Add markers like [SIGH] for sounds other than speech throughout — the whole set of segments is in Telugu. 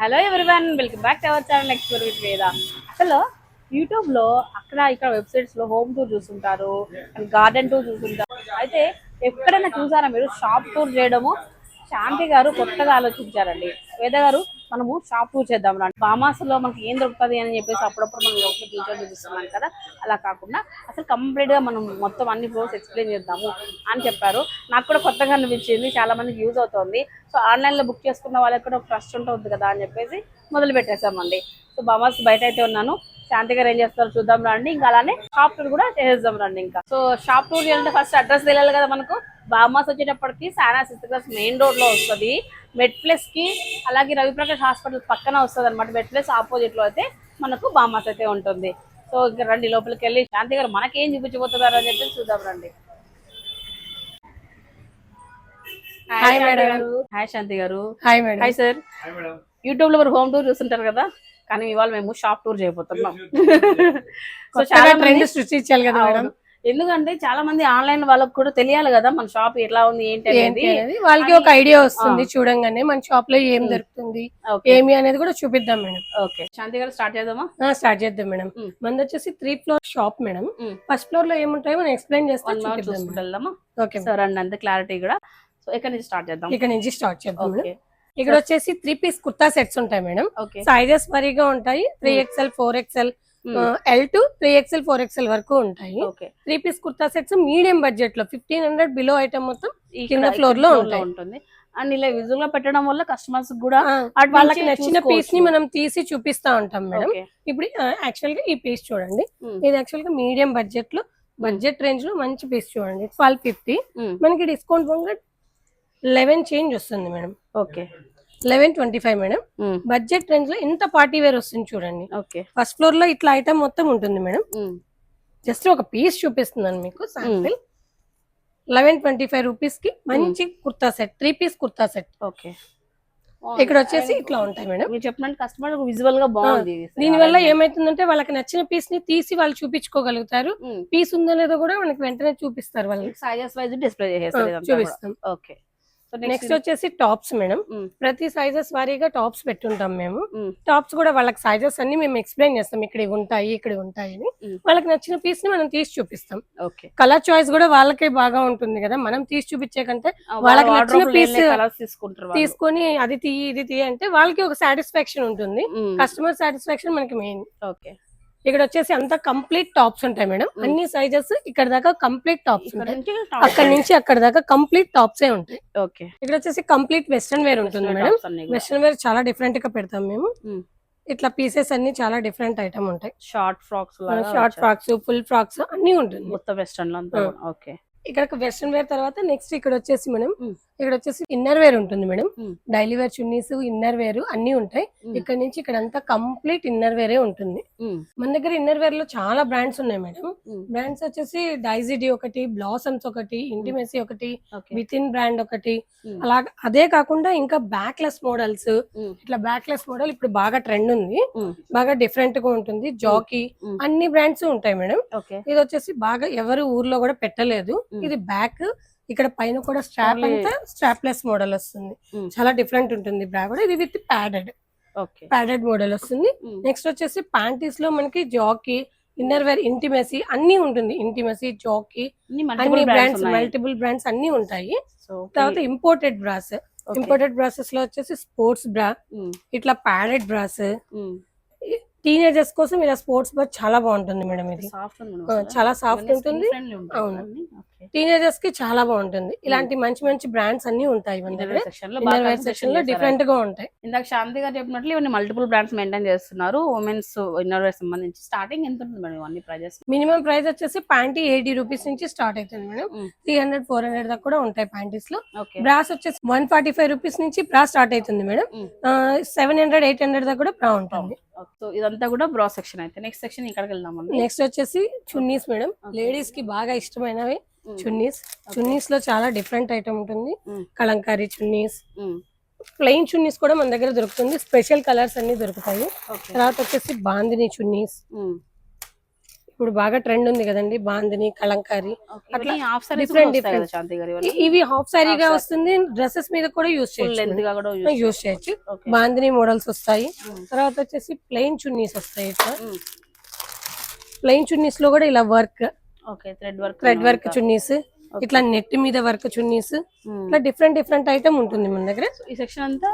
Hello everyone welcome back to our channel next with Veda అసలు యూట్యూబ్లో అక్కడ ఇక్కడ వెబ్సైట్స్లో హోమ్ టూర్ చూస్తుంటారు గార్డెన్ టూర్ చూస్తుంటారు. అయితే ఎక్కడైనా చూసారా మీరు షాప్ టూర్ చేయడము? శాంతి గారు కొత్తగా ఆలోచించారండి. వేద గారు మనము షాప్ టూర్ చేద్దాం రండి బామాసులో మనకి ఏం దొరుకుతుంది అని చెప్పేసి అప్పుడప్పుడు మనం ఒక టీచర్ చూపిస్తున్నాం కదా. అలా కాకుండా అసలు కంప్లీట్గా మనం మొత్తం అన్ని ఫ్లోర్స్ ఎక్స్ప్లెయిన్ చేద్దాము అని చెప్పారు. నాకు కూడా కొత్తగా అనిపించింది. చాలా మందికి యూజ్ అవుతుంది. సో ఆన్లైన్లో బుక్ చేసుకున్న వాళ్ళకి కూడా ఒక ట్రస్ట్ ఉంటుంది కదా అని చెప్పేసి మొదలు పెట్టేసామండి సో బామాస్ బయట అయితే ఉన్నాను. శాంతి గారు ఏం చేస్తారు చూద్దాం రండి. ఇంకా అలానే షాప్ టూర్ కూడా చేసేద్దాం రండి ఇంకా. సో షాప్ టూర్ చేయాలంటే ఫస్ట్ అడ్రస్ తెలియాలి కదా మనకు? బామాస్ వచ్చేటప్పటికి సానా సిక్స్త్ క్లాస్ మెయిన్ రోడ్లో వస్తుంది. మెడ్ ప్లస్కి అలాగే రవిప్రకాష్ హాస్పిటల్ పక్కన వస్తుంది అనమాట మెడ్ ప్లస్ ఆపోజిట్లో అయితే మనకు బామాస్ అయితే ఉంటుంది. సో ఇంకా రండి లోపలికి వెళ్ళి శాంతి గారు మనకేం చూపించబోతున్నారు అని చెప్పి చూద్దాం రండి. Hi madam. Hi Shanti garu. Hi madam hi sir యూట్యూబ్లో మీరు హోమ్ టూర్ చూస్తుంటారు కదా? కానీ ఇవాళ మేము షాప్ టూర్ చేయబోతున్నాం. సో చాలా ట్రెండ్ మంది సృష్టించాలి కదా మేడం. ఎందుకంటే చాలా మంది ఆన్లైన్ వాళ్ళకి కూడా తెలియాలి కదా మన షాప్ ఎట్లా ఉంది ఏంటి అనేది. వాళ్ళకి ఒక ఐడియా వస్తుంది చూడంగానే మన షాప్లో ఏం దొరుకుతుంది ఏమి అనేది కూడా చూపిద్దాం మేడం. ఓకే. శాంతి గారు స్టార్ట్ చేద్దామా? స్టార్ట్ చేద్దాం మేడం. మ్. మనది వచ్చేసి three floor shop madam. First ఫ్లోర్లో ఏముంటాయో మనం ఎక్స్ప్లెయిన్ చేస్తే ఓకే సో రండి అంత క్లారిటీ కూడా. సో ఇక్కడ నుంచి స్టార్ట్ చేద్దాం? ఇక్కడ నుంచి స్టార్ట్ చేద్దాం ఇక్కడ వచ్చేసి త్రీ పీస్ కుర్తా సెట్స్ ఉంటాయి మేడం. సైజెస్ వరీగా ఉంటాయి. Three. XL four XL. L to three XL four XL వరకు ఉంటాయి. Three piece kurta sets medium బడ్జెట్లో ఫిఫ్టీన్ హండ్రెడ్ బిలో ఐటమ్ మొత్తం కింద floor లో. ఉంటుంది. అండ్ ఇలా విజువల్గా పెట్టడం వల్ల కస్టమర్స్ కూడా వాళ్ళకి నుంచి నచ్చిన పీస్ని. మనం తీసి చూపిస్తా ఉంటాం మేడం. ఇప్పుడు యాక్చువల్గా ఈ పీస్ చూడండి. మ్. ఇది యాక్చువల్గా మీడియం బడ్జెట్లో బడ్జెట్ రేంజ్లో మంచి పీస్ చూడండి. ట్వెల్వ్ ఫిఫ్టీ మ్. మనకి డిస్కౌంట్ పోగా లెవెన్ చేంజ్ వస్తుంది madam. Okay. Eleven twenty five madam. Budget రేంజ్లో ఎంత పార్టీ వేర్ వస్తుంది చూడండి. ఓకే. ఫస్ట్ ఫ్లోర్లో ఇట్లా ఐటమ్ మొత్తం ఉంటుంది మేడం. జస్ట్ ఒక పీస్ చూపిస్తున్నాను మీకు శాంపిల్. లెవెన్ ట్వంటీ ఫైవ్ రూపీస్కి మంచి kurta set three piece kurta set. Okay. ఇక్కడ వచ్చేసి ఇట్లా ఉంటాయి మేడం. మీరు చెప్పినట్టు కస్టమర్ విజువల్గా బాగుంది. దీని వల్ల ఏమైతుందంటే వాళ్ళకి నచ్చిన పీస్ని తీసి వాళ్ళు చూపించుకోగలుగుతారు. పీస్ ఉందో లేదో కూడా మనకి వెంటనే చూపిస్తారు వాళ్ళు. సైజెస్ వైజ్ డిస్ప్లే చేసేస్తారు. చూపిస్తాం. ఓకే. నెక్స్ట్ వచ్చేసి టాప్స్ మేడం మ్. ప్రతి సైజెస్ వారీగా టాప్స్ పెట్టుంటాం మేము. టాప్స్ కూడా వాళ్ళకి సైజెస్ అన్ని మేము ఎక్స్ప్లెయిన్ చేస్తాం. ఇక్కడ ఉంటాయి ఇక్కడ ఉంటాయి అని మ్. వాళ్ళకి నచ్చిన పీస్ని మనం తీసి చూపిస్తాం. ఓకే కలర్ చాయిస్ కూడా వాళ్ళకే బాగా ఉంటుంది కదా. మనం తీసి చూపించే కంటే వాళ్ళకి నచ్చిన వాళ్ళు. తీసుకొని అది తీయి ఇది తీయి అంటే వాళ్ళకి ఒక సాటిస్ఫాక్షన్ ఉంటుంది. కస్టమర్ సాటిస్ఫాక్షన్ మనకి మెయిన్ ఓకే ఇక్కడ వచ్చేసి అంతా కంప్లీట్ టాప్స్ ఉంటాయి మేడం. అన్ని సైజెస్ ఇక్కడ దాకా కంప్లీట్ టాప్స్ ఉంటాయి. అక్కడ నుంచి అక్కడ దాకా కంప్లీట్ టాప్స్ ఏ ఉంటాయి. ఓకే. ఇక్కడ వచ్చేసి కంప్లీట్ వెస్ట్రన్ వేర్ ఉంటుంది మేడం. వెస్ట్రన్ వేర్ చాలా డిఫరెంట్గా పెడతాం మేము. ఇట్లా పీసెస్ అన్ని చాలా డిఫరెంట్ ఐటమ్ ఉంటాయి. Short frocks short frocks full frocks అన్ని ఉంటుంది. మొత్తం వెస్టర్న్లో. ఓకే. ఇక్కడ వెస్ట్రన్ వేర్ తర్వాత నెక్స్ట్ ఇక్కడ వచ్చేసి మేడం. ఇక్కడ వచ్చేసి ఇన్నర్ వేర్ ఉంటుంది madam. Daily wear chunnis inner wear అన్ని ఉంటాయి. ఇక్కడ నుంచి ఇక్కడ అంతా కంప్లీట్ ఇన్నర్ వేరే ఉంటుంది. మన దగ్గర ఇన్నర్ వేర్లో చాలా బ్రాండ్స్ ఉన్నాయి మేడం. బ్రాండ్స్ వచ్చేసి డైజిడి ఒకటి బ్లాసమ్స్ ఒకటి ఇంటిమెసీ ఒకటి విత్ ఇన్ బ్రాండ్ ఒకటి. అలా అదే కాకుండా ఇంకా బ్యాక్లెస్ మోడల్స్. ఇట్లా బ్యాక్లెస్ మోడల్ ఇప్పుడు బాగా ట్రెండ్ ఉంది. బాగా డిఫరెంట్గా ఉంటుంది జాకీ. అన్ని బ్రాండ్స్ ఉంటాయి మేడం ఇది వచ్చేసి బాగా ఎవరు ఊర్లో కూడా పెట్టలేదు. ఇది బ్యాక్ ఇక్కడ పైన కూడా స్ట్రాప్ అంతా స్ట్రాప్లెస్ మోడల్ వస్తుంది. చాలా డిఫరెంట్ ఉంటుంది బ్రా కూడా. ఇది విత్ ప్యాడెడ్ ప్యాడెడ్ మోడల్ వస్తుంది. నెక్స్ట్ వచ్చేసి ప్యాంటీస్లో మనకి జాకీ ఇన్నర్ వేర్ ఇంటిమెసీ అన్ని ఉంటుంది. ఇంటిమెసీ జాకీ అన్ని బ్రాండ్స్. మల్టిపుల్ బ్రాండ్స్ అన్ని ఉంటాయి. తర్వాత ఇంపోర్టెడ్ బ్రాస్. ఇంపోర్టెడ్ బ్రాసెస్లో వచ్చేసి స్పోర్ట్స్ బ్రా. ఇట్లా ప్యాడెడ్ బ్రాస్. టీనేజర్స్ కోసం ఇలా స్పోర్ట్స్ బ్రా చాలా బాగుంటుంది మేడం ఇది. చాలా సాఫ్ట్ ఉంటుంది. అవును. టీనేజర్స్కి చాలా బాగుంటుంది. ఇలాంటి మంచి మంచి బ్రాండ్స్ అన్ని ఉంటాయి మన దగ్గర. సెక్షన్లో డిఫరెంట్గా ఉంటాయి. ఇందాక శాంతి గారు చెప్పినట్లు ఇవన్నీ మల్టిపుల్ బ్రాండ్స్ మెయింటైన్ చేస్తున్నారు. ఉమెన్స్ ఇన్నర్ వేర్ సంబంధించి స్టార్టింగ్ ఎంత ఉంటుంది మేడం ఇవన్నీ ప్రైజెస్ మినిమం ప్రైస్ వచ్చేసి ప్యాంటీ ఎయిటీ రూపీస్ నుంచి స్టార్ట్ అవుతుంది madam. Three hundred four hundred దాకా కూడా ఉంటాయి ప్యాంటీస్లో. బ్రాస్ వచ్చేసి వన్ ఫార్టీ ఫైవ్ రూపీస్ నుంచి బ్రా స్టార్ట్ అవుతుంది madam. Seven hundred eight hundred దాకా కూడా బ్రా ఉంటుంది. సో ఇదంతా కూడా బ్రా సెక్షన్ అయితే. నెక్స్ట్ సెక్షన్ ఇక్కడికి వెళ్దాం నెక్స్ట్ వచ్చేసి చున్నీస్ మేడం. లేడీస్కి బాగా ఇష్టమైనవి. చున్నీస్. చున్నీస్లో చాలా డిఫరెంట్ ఐటమ్ ఉంటుంది. కలంకారీ చున్నీస్. ప్లెయిన్ చున్నీస్ కూడా మన దగ్గర దొరుకుతుంది. స్పెషల్ కలర్స్ అన్ని దొరుకుతాయి. తర్వాత వచ్చేసి బాందిని చున్నీస్. ఇప్పుడు బాగా ట్రెండ్ ఉంది కదండి బాందిని కలంకారీ. అట్లా ఇవి హాఫ్ సారీగా వస్తుంది. డ్రెస్సెస్ మీద కూడా యూస్ చేయొచ్చు. యూస్ చేయొచ్చు. బాందిని మోడల్స్ వస్తాయి. తర్వాత వచ్చేసి ప్లెయిన్ చున్నీస్ వస్తాయి ఇట్లా. ప్లెయిన్ చున్నీస్లో కూడా ఇలా వర్క్ థ్రెడ్ వర్క్ చున్నీస్ ఇట్లా నెట్ మీద వర్క్ చున్నీస్ ఇట్లా డిఫరెంట్ డిఫరెంట్ ఐటమ్ ఉంటుంది మన దగ్గర. ఈ సెక్షన్ అంతా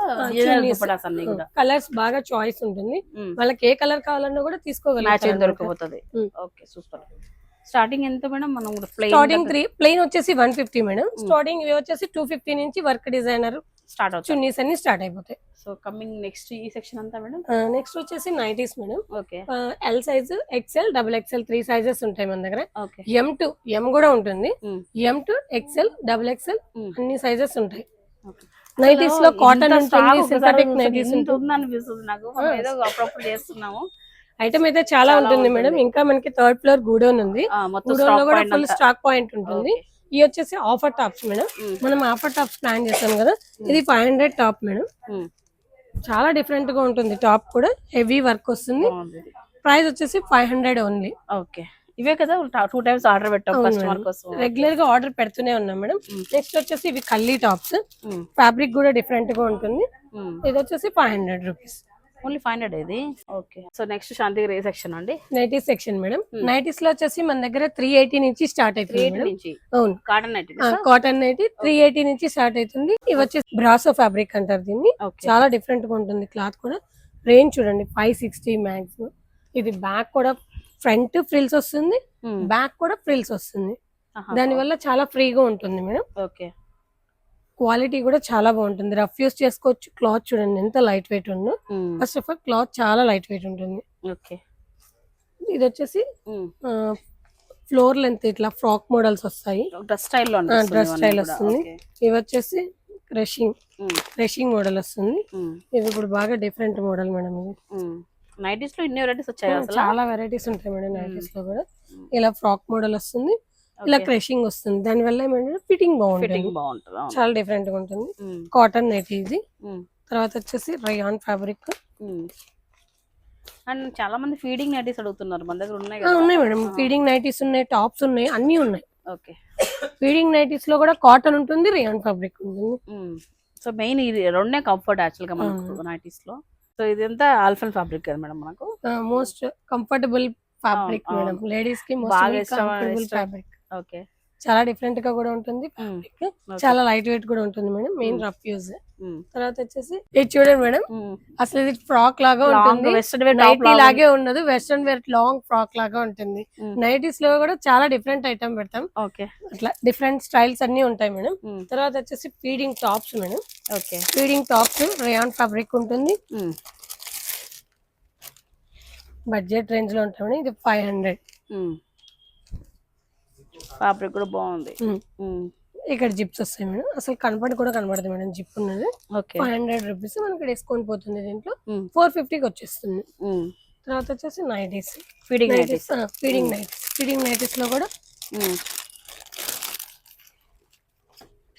కలర్స్ బాగా చాయిస్ ఉంటుంది. వాళ్ళకి ఏ కలర్ కావాలన్నా కూడా దొరికిపోతుంది. Mm. Okay super. స్టార్టింగ్ ఎంత మేడం? మనం ప్లెయిన్ స్టార్టింగ్ త్రీ ప్లెయిన్ వచ్చేసి వన్ ఫిఫ్టీ మేడం. స్టార్టింగ్ ఇవి వచ్చేసి టూ ఫిఫ్టీ నుంచి వర్క్ డిజైనర్ స్టార్ట్ అవుతుంది చున్నీస్ అన్ని స్టార్ట్ అయిపోతాయి. సో కమింగ్ నెక్స్ట్ ఈ సెక్షన్ అంతా మేడం? నెక్స్ట్ వచ్చేసి nighties madam. Okay. L size XL double XL three sizes ఉంటాయి మన దగ్గర. ఓకే. ఎం టు ఎం కూడా ఉంటుంది. M to XL double XL Mm. అన్ని సైజెస్ ఉంటాయి. ఓకే. నైటీస్లో కాటన్ సింథటిక్ నైటీస్ ఉంటుంది అనిపిస్తుంది నాకు. ఏదో అప్పుడప్పుడు చేస్తున్నాము. ఐటమ్ అయితే చాలా ఉంటుంది మేడం. ఇంకా మనకి థర్డ్ ఫ్లోర్ గూడౌన్ ఉంది. గూడౌన్లో స్టాక్ కూడా పాయింట్ ఫుల్ స్టాక్ పాయింట్ ఉంటుంది. ఇవి వచ్చేసి ఆఫర్ టాప్స్ మేడం. Mm. మనం ఆఫర్ టాప్స్ ప్లాన్ చేస్తాం కదా. ఇది five hundred top madam. Mm. చాలా డిఫరెంట్గా ఉంటుంది. టాప్ కూడా హెవీ వర్క్ వస్తుంది. ప్రైస్ వచ్చేసి ఫైవ్ హండ్రెడ్ ఓన్లీ ఓకే ఇవే కదా టూ టైమ్స్ ఆర్డర్ పెట్టాం కస్టమర్. కోసం. రెగ్యులర్గా ఆర్డర్ పెడుతూనే ఉన్నాం మేడం. నెక్స్ట్ వచ్చేసి ఇవి కల్లీ టాప్స్. ఫ్యాబ్రిక్ కూడా డిఫరెంట్గా ఉంటుంది. ఇది వచ్చేసి five hundred rupees only five hundred ఇది. ఓకే. సో నెక్స్ట్ శాంతిగిరి ఏ సెక్షన్ అండి? Nighties section madam. Hmm. నైటీస్లో వచ్చేసి మన దగ్గర త్రీ ఎయిటీ నుంచి స్టార్ట్ అవుతుంది అవును. Cotton night cotton nighty three eighty నుంచి స్టార్ట్ అవుతుంది. ఇవి వచ్చేసి బ్రాసో ఫ్యాబ్రిక్ అంటారు దీన్ని. చాలా డిఫరెంట్గా ఉంటుంది క్లాత్ కూడా. రేంజ్ చూడండి ఫైవ్ సిక్స్టీ మ్యాక్స్ ఇది బ్యాక్ కూడా ఫ్రంట్ ఫ్రిల్స్ వస్తుంది. బ్యాక్ కూడా ఫ్రిల్స్ వస్తుంది. దాని వల్ల చాలా ఫ్రీగా ఉంటుంది మేడం. ఓకే క్వాలిటీ కూడా చాలా బాగుంటుంది. రఫ్ యూస్ చేసుకోవచ్చు. క్లాత్ చూడండి ఎంత లైట్ వెయిట్ ఉందో. ఫస్ట్ ఆఫ్ ఆల్ క్లాత్ చాలా లైట్ వెయిట్ ఉంటుంది. ఓకే. ఇది వచ్చేసి ఫ్లోర్ లెంత్ ఇట్లా ఫ్రాక్ మోడల్స్ వస్తాయి. డ్రెస్ స్టైల్లో dress style వస్తుంది. ఇవి వచ్చేసి క్రషింగ్ క్రషింగ్ మోడల్ వస్తుంది. ఇది ఇప్పుడు బాగా డిఫరెంట్ మోడల్ మేడం ఇది నైటీస్లో ఇన్ని వెరైటీస్ వచ్చాయి చాలా వెరైటీస్ ఉంటాయి మేడం నైటీస్లో కూడా. ఇలా ఫ్రాక్ మోడల్ వస్తుంది. ఇలా క్రషింగ్ వస్తుంది. దాని వల్ల ఏమంటే ఫిట్టింగ్ బాగుంటుంది. బాగుంటుంది. చాలా డిఫరెంట్గా ఉంటుంది. కాటన్ నైటీ ఇది. తర్వాత వచ్చేసి రయాన్ ఫ్యాబ్రిక్. అండ్ చాలా మంది ఫీడింగ్ నైటీస్ అడుగుతున్నారు. మన దగ్గర ఉన్నాయి ఉన్నాయి మేడం. ఫీడింగ్ నైటీస్ ఉన్నాయి టాప్స్ ఉన్నాయి అన్ని ఉన్నాయి. ఓకే. ఫీడింగ్ నైటీస్లో కూడా కాటన్ ఉంటుంది రియాన్ ఫ్యాబ్రిక్ ఉంటుంది. సో మెయిన్ ఇది రెండే కంఫర్ట్ యాక్చువల్గా మనకు నైటీస్లో. సో ఇదంతా ఆల్ఫల్ ఫ్యాబ్రిక్ కదా మేడం మనకు? Most comfortable fabric madam. లేడీస్కి మోస్ట్ కంఫర్టబుల్. ఫ్యాబ్రిక్ చాలా డిఫరెంట్గా కూడా ఉంటుంది ఫ్యాబ్రిక్ చాలా లైట్ వెయిట్ కూడా ఉంటుంది మేడం మెయిన్ రఫ్ యూజ్ తర్వాత వచ్చేసి ఇది చూడండి మేడం అసలు ఇది ఫ్రాక్ లాగా ఉంటుంది. వెస్టర్న్ వేర్ నైటీ లాగే ఉండదు వెస్ట్రన్ వేర్ లాంగ్ ఫ్రాక్ లాగా ఉంటుంది. నైటీస్లో కూడా చాలా డిఫరెంట్ ఐటమ్ పెడతాం. ఓకే. అట్లా డిఫరెంట్ స్టైల్స్ అన్ని ఉంటాయి మేడం. తర్వాత వచ్చేసి feeding tops madam. Okay. Feeding tops rayon fabric ఉంటుంది. బడ్జెట్ రేంజ్లో ఉంటాయి ఇది ఫైవ్ హండ్రెడ్ ఫ్యాబ్రిక్ కూడా బాగుంది. ఇక్కడ జిప్స్ వస్తాయి మేడం. అసలు కనపడి కూడా కనపడదు మేడం జిప్ ఉన్నది. ఓకే. ఫైవ్ హండ్రెడ్ రూపీస్ మనకి డిస్కౌంట్ పోతుంది దీంట్లో. ఫోర్ ఫిఫ్టీకి వచ్చేస్తుంది. తర్వాత వచ్చేసి nighties. Feeding nighties feeding nighties. Feeding నైటీస్లో కూడా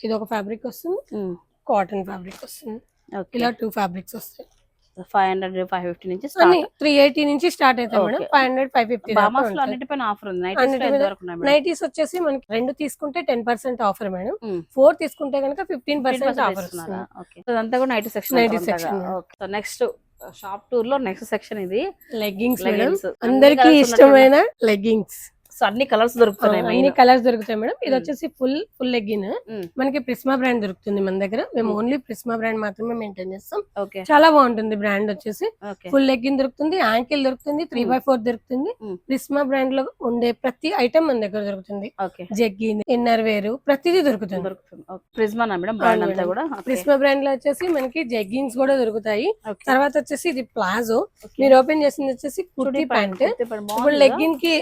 ఇది ఒక ఫ్యాబ్రిక్ వస్తుంది. కాటన్ ఫ్యాబ్రిక్ వస్తుంది. ఓకే. ఇలా టూ ఫ్యాబ్రిక్స్ వస్తాయి. ఫైవ్ హండ్రెడ్ ఫైవ్ ఫిఫ్టీ నుంచి త్రీ ఎయిటీ నుంచి స్టార్ట్ అవుతాయి madam. Five hundred five fifty బామాస్లో అన్నిటిపైన ఆఫర్ ఉంది. నైట్ నైటీస్ వచ్చేసి మనకి రెండు తీసుకుంటే ten percent offer madam. Four తీసుకుంటే కనుక ఫిఫ్టీన్ పర్సెంట్ ఆఫర్ అదంతా కూడా night section section. Okay so next shop టూర్లో నెక్స్ట్ సెక్షన్ ఇది. లెగ్గింగ్స్. అందరికి ఇష్టమైన లెగ్గింగ్స్ సో అన్ని కలర్స్ దొరుకుతున్నాయి అన్ని కలర్స్ దొరుకుతాయి మేడం. ఇది వచ్చేసి ఫుల్ ఫుల్ లెగ్గిన్. మనకి ప్రిస్మా బ్రాండ్ దొరుకుతుంది మన దగ్గర. మేము ఓన్లీ ప్రిస్మా బ్రాండ్ మాత్రమే మెయింటైన్ చేస్తాం. చాలా బాగుంటుంది బ్రాండ్ వచ్చేసి. ఫుల్ లెగ్గిన్ దొరుకుతుంది యాంకిల్ దొరుకుతుంది త్రీ బై ఫోర్ దొరుకుతుంది. ప్రిస్మా బ్రాండ్లో ఉండే ప్రతి ఐటమ్ మన దగ్గర దొరుకుతుంది. జగ్గిన్ ఇన్నర్ వేరు ప్రతిదీ దొరుకుతుంది. మేడం బ్రాండ్ అంతా. కూడా? ప్రిస్మా బ్రాండ్లో వచ్చేసి మనకి జగ్గిన్స్ కూడా దొరుకుతాయి. తర్వాత వచ్చేసి ఇది ప్లాజో మీరు ఓపెన్ చేసింది వచ్చేసి కుర్తీ ప్యాంట్ ఇప్పుడు లెగ్గిన్కి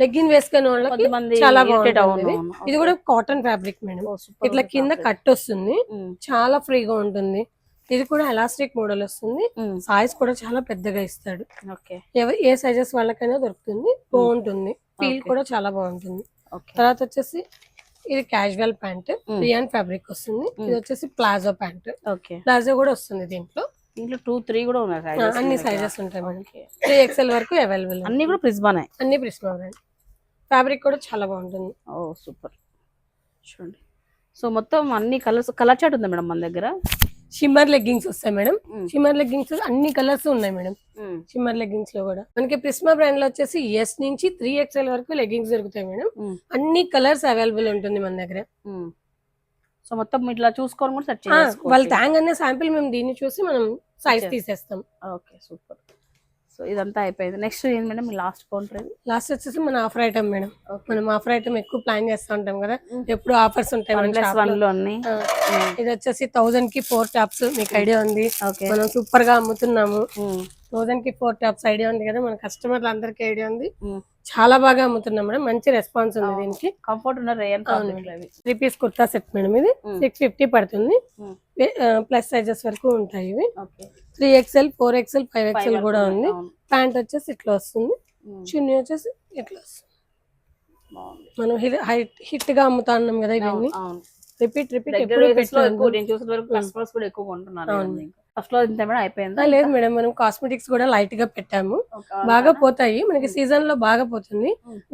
లెగ్గిన్ వేసుకునే వాళ్ళకి చాలా బాగుంటుంది. ఇది. కూడా కాటన్ ఫ్యాబ్రిక్ మేడం ఇట్లా కింద. కట్ వస్తుంది. చాలా ఫ్రీగా ఉంటుంది. ఇది కూడా ఎలాస్టిక్ మోడల్ వస్తుంది. సైజ్ కూడా చాలా పెద్దగా ఇస్తాడు. ఏ సైజెస్ వాళ్ళకైనా దొరుకుతుంది. బాగుంటుంది. ఫీల్. కూడా చాలా బాగుంటుంది. తర్వాత వచ్చేసి ఇది క్యాజువల్ ప్యాంట్. రియాన్ ఫ్యాబ్రిక్ వస్తుంది. ఇది వచ్చేసి ప్లాజో ప్యాంట్ ప్లాజో కూడా వస్తుంది దీంట్లో. దీంట్లో టూ త్రీ కూడా ఉన్నాయి అన్ని. సైజెస్ ఉంటాయి మేడం త్రీ ఎక్స్ఎల్ వరకు అవైలబుల్ అన్ని కూడా ప్రిస్బానే అన్ని ప్రిస్మా ఫ్యాబ్రిక్ కూడా చాలా బాగుంటుంది. ఓ సూపర్. చూడండి. సో మొత్తం అన్ని కలర్స్ కలర్ చాట్ ఉందా మేడం మన దగ్గర? షిమ్మర్ లెగ్గింగ్స్ వస్తాయి మేడం. మ్మ్. షిమ్మర్ లెగ్గింగ్స్ అన్ని కలర్స్ ఉన్నాయి మేడం. షిమ్మర్ లెగ్గింగ్స్లో కూడా. మనకి ప్రిస్మా బ్రాండ్లో వచ్చేసి ఎస్ నుంచి త్రీ ఎక్స్ఎల్ వరకు లెగ్గింగ్స్ దొరుకుతాయి మేడం. అన్ని కలర్స్ అవైలబుల్ ఉంటుంది మన దగ్గర. సో మొత్తం ఇట్లా చూసుకొని కూడా ఆ, వాళ్ళ ట్యాంగ్ అనే శాంపిల్ మేము దీన్ని చూసి మనం సైజ్. తీసేస్తాం. Okay super. సో ఇదంతా అయిపోయింది. నెక్స్ట్ ఏంటి మేడం? మీ లాస్ట్ కౌంటర్ లాస్ట్ వచ్చేసి మన ఆఫర్ ఐటమ్ మేడం. మనం ఆఫర్ ఐటమ్ ఎక్కువ ప్లాన్ చేస్తూ ఉంటాం కదా. Mm. ఎప్పుడు ఆఫర్స్ ఉంటాయి ఆ, ఇది వచ్చేసి థౌజండ్కి ఫోర్ టాప్స్ మీకు ఐడియా ఉంది. ఓకే మనం సూపర్గా అమ్ముతున్నాము. థౌజండ్కి ఫోర్ టాప్స్ ఐడియా ఉంది కదా మన కస్టమర్లు అందరికీ ఐడియా ఉంది. చాలా బాగా అమ్ముతున్నాం మేడం మంచి రెస్పాన్స్ ఉంది. దీనికి. Comfort three piece kurta set madam ఇది. సిక్స్ ఫిఫ్టీ పడుతుంది. ప్లస్ సైజెస్ వరకు ఉంటాయి ఇవి. Three XL four XL five XL కూడా ఉంది. ప్యాంట్ వచ్చేసి ఇట్లా వస్తుంది. చున్నీ వచ్చేసి ఇట్లా వస్తుంది. మనం హైట్ హిట్గా అమ్ముతా ఉన్నాం కదా ఇవన్నీ. రిపీట్ రిపీట్ ఎప్పుడు చూసిన వరకు కస్టమర్స్ కూడా ఎక్కువ కొంటున్నారు అవును. ఫస్ట్లో ఇంత మేడం అయిపోయిందా? లేదు మేడం మనం కాస్మెటిక్స్ కూడా లైట్గా పెట్టాము. బాగా పోతాయి. మనకి సీజన్లో బాగా పోతుంది.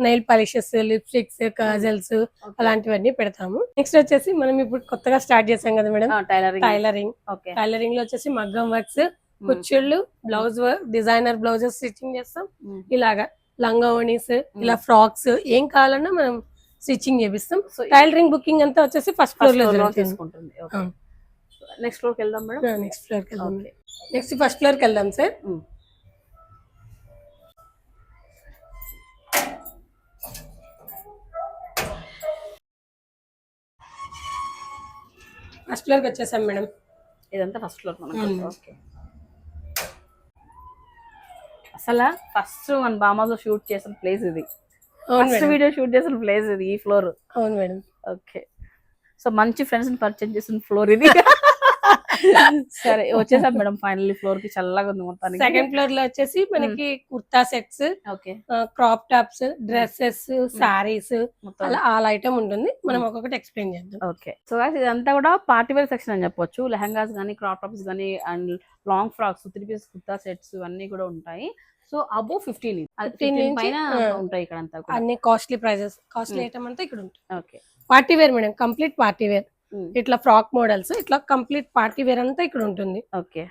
నైల్ పాలిషెస్ లిప్స్టిక్స్ కాజల్స్ అలాంటివన్నీ పెడతాము. నెక్స్ట్ వచ్చేసి మనం ఇప్పుడు కొత్తగా స్టార్ట్ చేసాం కదా మేడం? టైలరింగ్ టైలరింగ్ టైలరింగ్లో వచ్చేసి మగ్గం works కుచ్చుళ్ళు blouse work designer blouses stitching చేస్తాం. ఇలాగా లంగా ఓణీస్ ఇలా ఫ్రాక్స్ ఏం కావాలన్నా మనం స్టిచ్చింగ్ చేపిస్తాం. టైలరింగ్ బుకింగ్ అంతా వచ్చేసి ఫస్ట్ ఫ్లోర్లో తీసుకుంటుంది. నెక్స్ట్ ఫ్లోర్కి వెళ్దాం మేడం. నెక్స్ట్ ఫ్లోర్కి వెళ్దాం. నెక్స్ట్ ఫస్ట్ ఫ్లోర్కి వెళ్దాం సార్ ఫస్ట్ ఫ్లోర్కి వచ్చేసాం మేడం ఇదంతా ఫస్ట్ ఫ్లోర్ అవును. ఓకే అసలు ఫస్ట్ మన బామాలో షూట్ చేసిన ప్లేస్ ఇది. ఫస్ట్ వీడియో షూట్ చేసిన ప్లేస్ ఇది ఈ ఫ్లోర్ అవును మేడం ఓకే సో మంచి ఫ్రెండ్స్ని పర్చేజ్ చేసిన ఫ్లోర్ ఇది. [LAUGHS] సరే వచ్చేసాం మేడం ఫైనల్లీ ఫ్లోర్కి చల్లగా ఉంది మొత్తానికి. సెకండ్ ఫ్లోర్లో వచ్చేసి మనకి kurta sets okay. Crop tops dresses saris అలా ఆల్ ఐటమ్ ఉంటుంది. మనం ఒక్కొక్కటి ఎక్స్ప్లెయిన్ చేద్దాం. ఓకే. సో ఇదంతా కూడా పార్టీ వేర్ సెక్షన్ అని చెప్పొచ్చు. లెహంగాస్ కానీ క్రాప్ టాప్స్ కానీ and long frocks three piece kurta sets ఇవన్నీ కూడా ఉంటాయి. సో అబో ఫిఫ్టీన్ 15 నుంచి, పైన. ఉంటాయి ఇక్కడ అంతా అన్ని కాస్ట్లీ ప్రైజెస్ కాస్ట్లీ. ఐటమ్ అంతా ఇక్కడ ఉంటుంది okay. Party wear madam complete party wear ఇట్లా ఫ్రాక్ మోడల్స్ ఇట్లా కంప్లీట్ పార్టీ వేర్ అంతా ఇక్కడ ఉంటుంది. ఓకే.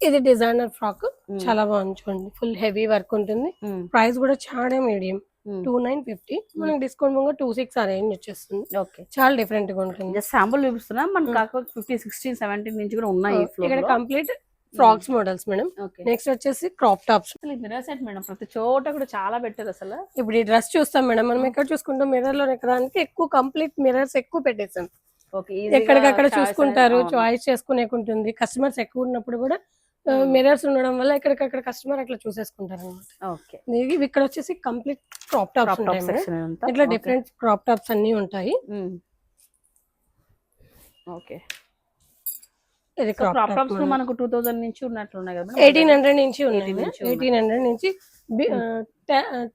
ఇది డిజైనర్ ఫ్రాక్ చాలా బాగుంది చూడండి. ఫుల్ హెవీ వర్క్ ఉంటుంది. ప్రైస్ కూడా చాలా మీడియం టూ నైన్ ఫిఫ్టీ మనకి డిస్కౌంట్ ముందు టూ సిక్స్ ఆ రేంజ్ వచ్చేస్తుంది. ఓకే. చాలా డిఫరెంట్గా ఉంటుంది. జస్ట్ శాంపుల్ చూపిస్తున్నా మనకి. కాకపోతే ఫిఫ్టీ సిక్స్టీన్ సెవెంటీన్ నుంచి కూడా ఉన్నాయి ఇక్కడ complete frocks models madam next వచ్చేసి క్రాప్ టాప్స్ అసలు మిర్రర్ సెట్ మేడం ప్రతి చోట కూడా చాలా బెటర్ అసలు. ఇప్పుడు ఈ డ్రెస్ చూస్తాం మేడం మనం ఎక్కడ చూసుకుంటాం? మిర్రర్లో ఎక్కడానికి ఎక్కువ కంప్లీట్ మిర్రర్స్ ఎక్కువ పెట్టేసాం ఎక్కడికక్కడ చూసుకుంటారు చాయిస్ చేసుకునేకు ఉంటుంది. కస్టమర్స్ ఎక్కువ ఉన్నప్పుడు కూడా Hmm. మిర్రర్స్ ఉండడం వల్ల ఎక్కడికక్కడ కస్టమర్ అట్లా చూసేసుకుంటారు అనమాట ఇవి ఇక్కడ వచ్చేసి కంప్లీట్ క్రాప్ టాప్స్ ఇట్లా డిఫరెంట్ క్రాప్ టాప్స్ అన్ని ఉంటాయి. ఓకే ఇది so crop crop tops top మనకు టూ థౌసండ్ నుంచి ఉన్నట్లు ఉన్నాయి కదా ఎయిటీన్ హండ్రెడ్ నుంచి ఉన్నాయి 18 నుంచి ఉన్నాయి. ఎయిటీన్ హండ్రెడ్ నుంచి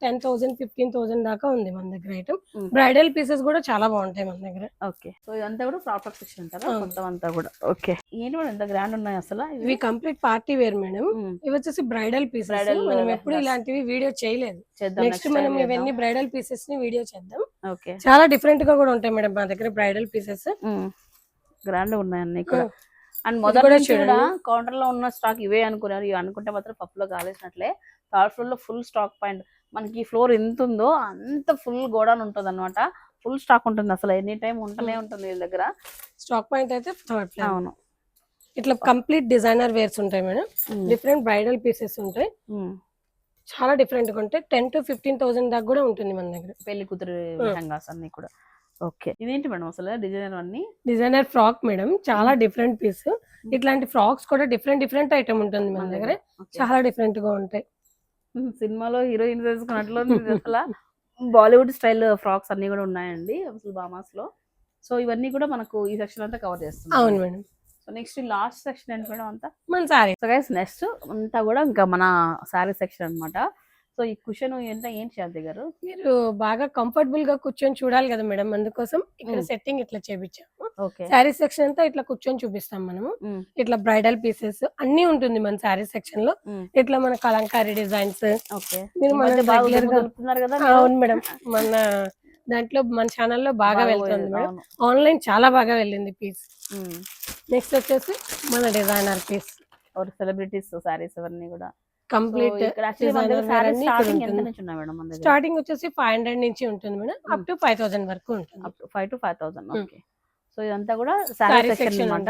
టెన్ థౌసండ్ ఫిఫ్టీన్ థౌసండ్ దాకా ఉంది మన దగ్గర ఐటమ్ Hmm. బ్రైడల్ పీసెస్ కూడా చాలా బాగుంటాయి మన దగ్గర. ఓకే సో ఇదంతా కూడా టాప్ సెక్షన్. మొత్తం అంతా కూడా. ఓకే ఏంటి మేడం ఎంత గ్రాండ్ ఉన్నాయి అసలు ఇవి? Complete party wear madam. మ్మ్. ఇవి వచ్చేసి బ్రైడల్ పీసెస్ Bridal మనం ఎప్పుడు. ఇలాంటివి వీడియో చేయలేదు. నెక్స్ట్ మనం ఇవన్నీ బ్రైడల్ పీసెస్ని వీడియో చేద్దాం. ఓకే చాలా డిఫరెంట్గా కూడా ఉంటాయి మేడం మా దగ్గర బ్రైడల్ పీసెస్ గ్రాండ్ ఉన్నాయి అన్ని Hmm. అండ్ మొదటి కూడా. కౌంటర్లో ఉన్న స్టాక్ ఇవే అనుకున్నారు. ఇవి అనుకుంటే మాత్రం పప్పులో కాలేసినట్లే. థర్డ్ ఫ్లోర్లో ఫుల్ స్టాక్ పాయింట్ మనకి ఈ ఫ్లోర్ ఎంత ఉందో అంత ఫుల్ గోడౌన్ ఉంటుంది అనమాట ఫుల్ స్టాక్ ఉంటుంది అసలు. ఎనీ టైం ఉంటూనే ఉంటుంది వీళ్ళ దగ్గర. స్టాక్ పాయింట్ అయితే థర్డ్ ఫ్లోర్ అవును. ఇట్లా కంప్లీట్ డిజైనర్ వేర్స్ ఉంటాయి madam. Hmm. Different bridal pieces ఉంటాయి. Hmm. చాలా డిఫరెంట్గా ఉంటాయి. టెన్ టు ఫిఫ్టీన్ థౌసండ్ దాకా కూడా ఉంటుంది మన దగ్గర. పెళ్ళి కూతురు లెహంగాస్ అన్ని కూడా. ఓకే. ఇదేంటి మేడం అసలు డిజైనర్ అన్ని? డిజైనర్ ఫ్రాక్ మేడం చాలా డిఫరెంట్ పీస్. ఇట్లాంటి ఫ్రాక్స్ కూడా డిఫరెంట్ డిఫరెంట్ ఐటమ్ ఉంటుంది మన దగ్గర. చాలా డిఫరెంట్గా ఉంటాయి సినిమాలో హీరోయిన్ వేసుకున్నట్లు అసలు. [LAUGHS] బాలీవుడ్ స్టైల్ ఫ్రాక్స్ అన్ని కూడా ఉన్నాయండి అసలు బామాస్లో సో ఇవన్నీ కూడా మనకు ఈ సెక్షన్ అంతా కవర్ చేస్తుంది. అవును madam. So next last section ఏంటి మేడం అంతా? మన సారీ. సో గైస్ నెక్స్ట్ అంతా కూడా ఇంకా మన శారీ సెక్షన్ అన్నమాట. సో ఈ కుషన్ ఎంత ఏంటి శాంతి గారు మీరు బాగా కంఫర్టబుల్గా కూర్చొని చూడాలి కదా మేడం. అందుకోసం ఇక్కడ. సెట్టింగ్ ఇట్లా చేపించాము. శారీ సెక్షన్ అంతా ఇట్లా కూర్చొని చూపిస్తాం మనము. ఇట్లా బ్రైడల్ పీసెస్ అన్ని ఉంటుంది మన శారీ సెక్షన్లో. ఇట్లా మన కలంకారీ డిజైన్స్ మీరు మన అవును మేడం. మన [LAUGHS] దాంట్లో మన ఛానల్లో బాగా వెళ్తుంది మేడం. ఆన్లైన్ చాలా బాగా వెళ్ళింది పీస్ నెక్స్ట్ వచ్చేసి మన డిజైనర్ పీస్ సెలబ్రిటీస్ సారీస్ అవన్నీ కూడా. కంప్లీట్ స్టార్టింగ్ వచ్చేసి ఫైవ్ హండ్రెడ్ నుంచి ఉంటుంది madam. Up to five thousand వరకు ఉంటుంది. Up to five to five thousand. Okay so ఇదంతా కూడా సారీ శారీ సెక్షన్ అనమాట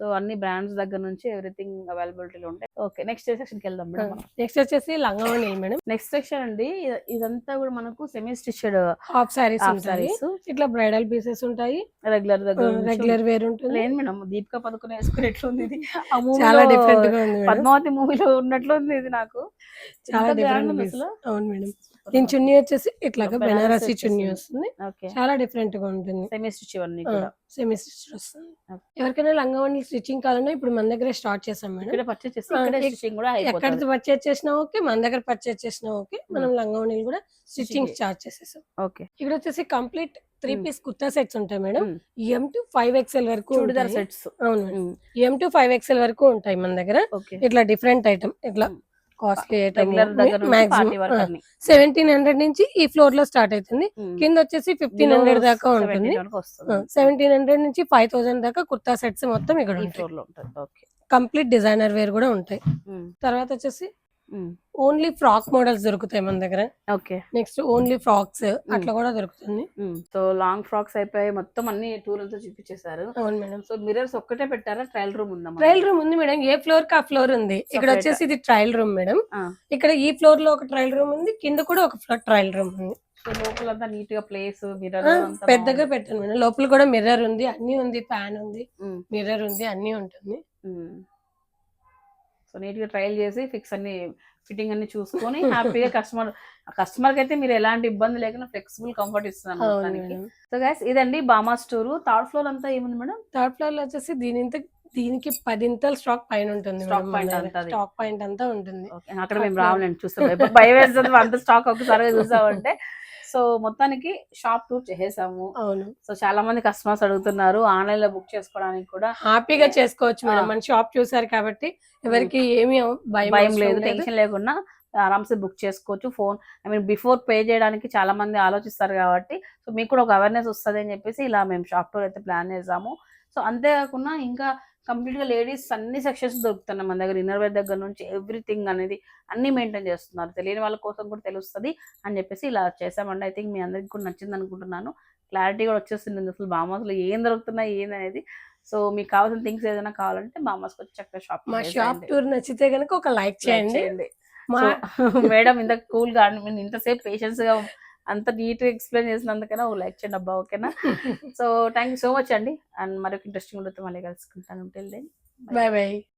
సో అన్ని బ్రాండ్స్ దగ్గర నుంచి ఎవ్రీథింగ్ అవైలబిలిటీలో ఉంటాయి ఓకే. నెక్స్ట్ సెక్షన్కి వెళ్దాం మేడం నెక్స్ట్ వచ్చేసి లంగావణి మేడం. నెక్స్ట్ సెక్షన్ అండి ఇదంతా కూడా మనకు semi stitched half saris saris ఇట్లా బ్రైడల్ పీసెస్ ఉంటాయి. రెగ్యులర్ దగ్గర రెగ్యులర్ వేర్ ఉంటుంది. లేదు మేడం దీపిక పదుకుని వేసుకుని ఎట్లుంది ఇది చాలా డిఫరెంట్గా ఉంది పద్మావతి మూవీలో ఉన్నట్లుంది ఇది నాకు. చాలా డిఫరెంట్ అవును మేడం. దీని చున్నీ వచ్చేసి ఇట్లాగా బెనారసి చున్నీ. వస్తుంది. చాలా డిఫరెంట్గా ఉంటుంది. సెమీ స్టిచ్ ఇవన్నీ సెమీ స్టిచ్ వస్తుంది. ఎవరికైనా లంగావణి స్టిచ్చింగ్ కావాలన్నా ఇప్పుడు మన దగ్గర స్టార్ట్ చేసాం మేడం. ఎక్కడ పర్చేస్ చేసినా ఓకే మన దగ్గర పర్చేస్ చేసినా ఓకే మనం లంగావణిలు కూడా స్టిచ్చింగ్. స్టార్ట్ చేసేసాం. ఓకే. ఇక్కడ వచ్చేసి complete three. Piece kurta sets ఉంటాయి madam. M to five XL వరకు. సెట్స్ అవును ఎం టు ఫైవ్ ఎక్స్ఎల్ వరకు ఉంటాయి మన దగ్గర. ఇట్లా డిఫరెంట్ ఐటమ్ ఇట్లా. కాస్ట్లీ సెవెంటీన్ హండ్రెడ్ నుంచి ఈ ఫ్లోర్లో స్టార్ట్ అవుతుంది. Hmm. కింద వచ్చేసి ఫిఫ్టీన్ హండ్రెడ్ దాకా ఉంటుంది. 17 వరకు వస్తుంది. సెవెంటీన్ హండ్రెడ్ నుంచి ఫైవ్ థౌసండ్ దాకా కుర్తా సెట్స్ మొత్తం ఇక్కడ కంప్లీట్ డిజైనర్ వేర్ కూడా ఉంటాయి. తర్వాత వచ్చేసి ఓన్లీ ఫ్రాక్ మోడల్స్ దొరుకుతాయి మన దగ్గర. ఓకే నెక్స్ట్ ఓన్లీ ఫ్రాక్స్ అట్లా కూడా దొరుకుతుంది. సో లాంగ్ ఫ్రాక్స్ అయిపోయి మొత్తం అన్ని టూర్ అంతా చూపించేశారు. అవును మేడం. సో మిరర్స్ ఒక్కటే పెట్టారా? ట్రయల్ రూమ్ ఉందా? ట్రయల్ రూమ్ ఉంది మేడం. ఏ ఫ్లోర్కి ఆ ఫ్లోర్ ఉంది. ఇక్కడ. వచ్చేసి ఇది ట్రయల్ రూమ్ మేడం. ఇక్కడ ఈ ఫ్లోర్లో ఒక ట్రయల్ రూమ్ ఉంది. కింద కూడా ఒక ఫ్లోర్ ట్రయల్ రూమ్ ఉంది. సో లోపలంతా నీట్గా ప్లేస్ మిర్రర్ పెద్దగా పెట్టాను మేడం. లోపల కూడా మిర్రర్ ఉంది. అన్ని ఉంది ఫ్యాన్ ఉంది. మిర్రర్ ఉంది అన్ని ఉంటుంది. సో నీట్గా ట్రయల్ చేసి ఫిక్స్ అన్ని ఫిట్టింగ్ అన్ని చూసుకొని హ్యాపీగా కస్టమర్ కస్టమర్కి అయితే మీరు ఎలాంటి ఇబ్బంది లేకుండా ఫ్లెక్సిబుల్ కంఫర్ట్ మొత్తానికి. మేడం. సో గైస్ ఇదండి బామా స్టోర్. థర్డ్ ఫ్లోర్ అంతా ఏముంది మేడం? థర్డ్ ఫ్లోర్లో వచ్చేసి దీని ఇంత దీనికి పదింతల స్టాక్ పైన ఉంటుంది Stock point అంతా. స్టాక్ పాయింట్ అంతా ఉంటుంది. అక్కడ మేము. రావాలండి చూస్తాం. భయ- వేస్తుంది అంత స్టాక్ ఒకసారిగా చూసామంటే. సో మొత్తానికి షాప్ టూర్ చేసేసాము. అవును. సో చాలా మంది కస్టమర్స్ అడుగుతున్నారు. ఆన్లైన్లో బుక్ చేసుకోవడానికి కూడా హ్యాపీగా చేసుకోవచ్చు మేడం. మన షాప్ చూసారు కాబట్టి ఎవరికి ఏమీ భయం లేదు టెన్షన్ లేకుండా ఆరామ్సే బుక్ చేసుకోవచ్చు phone. I mean before pay చేయడానికి చాలా మంది ఆలోచిస్తారు కాబట్టి. సో మీకు కూడా ఒక అవేర్నెస్ వస్తుంది అని చెప్పేసి ఇలా మేము షాప్ టూర్ అయితే ప్లాన్ చేసాము. సో అంతేకాకుండా ఇంకా కంప్లీట్గా లేడీస్ అన్ని సెక్షన్స్ దొరుకుతున్నాయి మన దగ్గర. ఇన్నర్ వేర్ దగ్గర నుంచి ఎవ్రీథింగ్ అనేది అన్ని మెయింటైన్ చేస్తున్నారు. తెలియని వాళ్ళ కోసం కూడా తెలుస్తుంది అని చెప్పేసి ఇలా చేసామండి ఐ థింక్ మీ అందరికి కూడా నచ్చింది అనుకుంటున్నాను. క్లారిటీ కూడా వచ్చేస్తుంది అసలు బామాస్లో ఏం దొరుకుతున్నాయి ఏంది అనేది. సో మీకు కావాల్సిన థింగ్స్ ఏదైనా కావాలంటే బామాస్కి వచ్చి చక్కగా షాప్ మా షాప్ టూర్ నచ్చితే గనుక ఒక లైక్ చేయండి. [LAUGHS] మేడం ఇంత కూల్గా ఇంతసేపు పేషెన్స్గా అంత నీట్గా ఎక్స్ప్లెయిన్ చేసినందుకైనా ఓ లైక్ చేయండి అబ్బా ఓకేనా? So thank you so much అండి. అండ్ మరొక ఇంట్రెస్టింగ్ మళ్ళీ కలుసుకుంటాను. By by